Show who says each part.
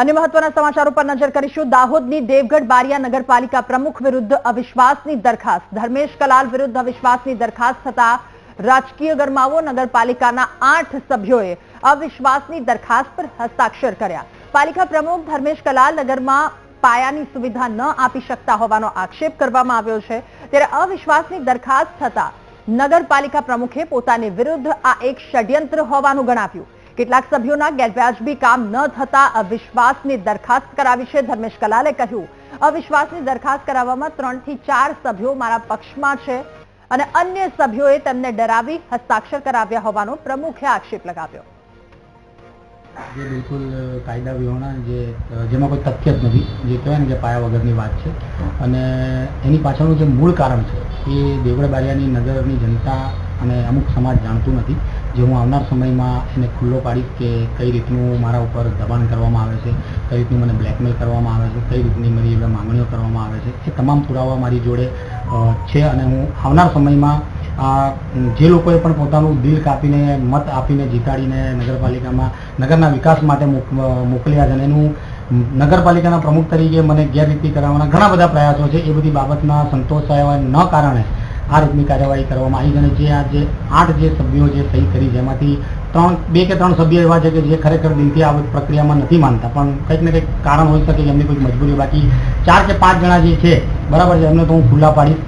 Speaker 1: અન્ય મહત્વના સમાચારો પર નજર કરીશું. દાહોદની દેવગઢ બારિયા નગરપાલિકા પ્રમુખ વિરુદ્ધ અવિશ્વાસની દરખાસ્ત. ધર્મેશ કલાલ વિરુદ્ધ અવિશ્વાસની દરખાસ્ત થતા રાજકીય ગરમાવો નગરપાલિકાના આઠ સભ્યોએ અવિશ્વાસની દરખાસ્ત પર હસ્તાક્ષર કર્યા. પાલિકા પ્રમુખ ધર્મેશ કલાલ નગરમાં પાયાની સુવિધા ન આપી શકતા હોવાનો આક્ષેપ કરવામાં આવ્યો છે. ત્યારે અવિશ્વાસની દરખાસ્ત થતા નગરપાલિકા પ્રમુખે પોતાની વિરુદ્ધ આ એક ષડયંત્ર હોવાનું ગણાવ્યું. કેટલાક સભ્યોના ગેરવ્યાજબી કામ ન થતા અવિશ્વાસની દરખાસ્ત કરાવી છે ધર્મેશ કલાલે કહ્યું. અવિશ્વાસની દરખાસ્ત કરાવવામાં ત્રણથી ચાર સભ્યો મારા પક્ષમાં છે અને અન્ય સભ્યોએ તેમને ડરાવી હસ્તાક્ષર કરાવ્યા હોવાનો પ્રમુખે આક્ષેપ લગાવ્યો.
Speaker 2: જે બિલકુલ કાયદા વિહોણા, જે, જેમાં કોઈ તથ્ય જ નથી, જે કહેવાય ને કે પાયા વગરની વાત છે. અને એની પાછળનું જે મૂળ કારણ છે, એ દેવગઢ બારિયાની નગરની જનતા અને અમુક સમાજ જાણતું નથી. જે હું આવનાર સમયમાં એને ખુલ્લો પાડીશ કે કઈ રીતનું મારા ઉપર દબાણ કરવામાં આવે છે, કઈ રીતનું મને બ્લેકમેલ કરવામાં આવે છે, કઈ રીતની મારી એવી માંગણીઓ કરવામાં આવે છે, એ તમામ પુરાવા મારી જોડે છે અને હું આવનાર સમયમાં આ જે લોકોએ પણ પોતાનું દિલ કાપીને, મત આપીને જીતાડીને નગરપાલિકામાં, નગરના વિકાસ માટે મોક- મોકલ્યા છે અને એનું નગરપાલિકાના પ્રમુખ તરીકે મને ગેરરીતિ કરાવવાના ઘણા બધા પ્રયાસો છે. એ બધી બાબતના સંતોષ થયા ન કારણે આ રીતની કાર્યવાહી કરવામાં આવી અને જે આ જે આઠ જે સભ્યો જે સહી કરી છે એમાંથી ત્રણ, બે કે ત્રણ સભ્યો એવા છે કે જે ખરેખર દિલથી આ પ્રક્રિયામાં નથી માનતા, પણ કંઈક ને કંઈક કારણ હોઈ શકે એમની કોઈ મજબૂરી બાકી ચાર કે પાંચ જણા જે છે, બરાબર છે, એમને તો હું ખુલ્લા પાડીશ.